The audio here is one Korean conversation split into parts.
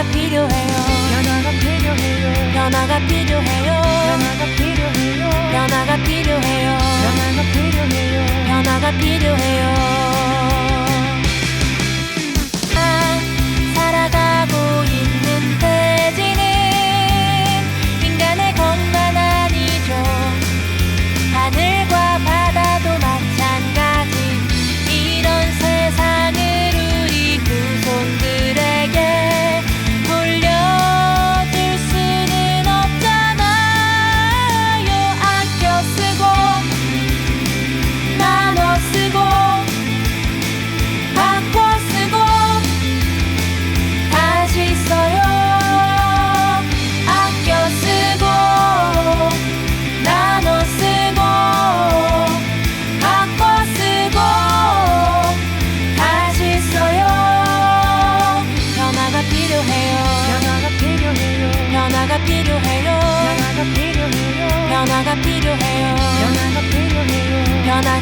변화가 필요해요. 변화가 필요해요. 변화가 필요해요. 변화가 필요해요. 변화가 필요해요. 변화가 필요해요. 변화가 필요해요.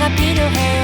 happy to have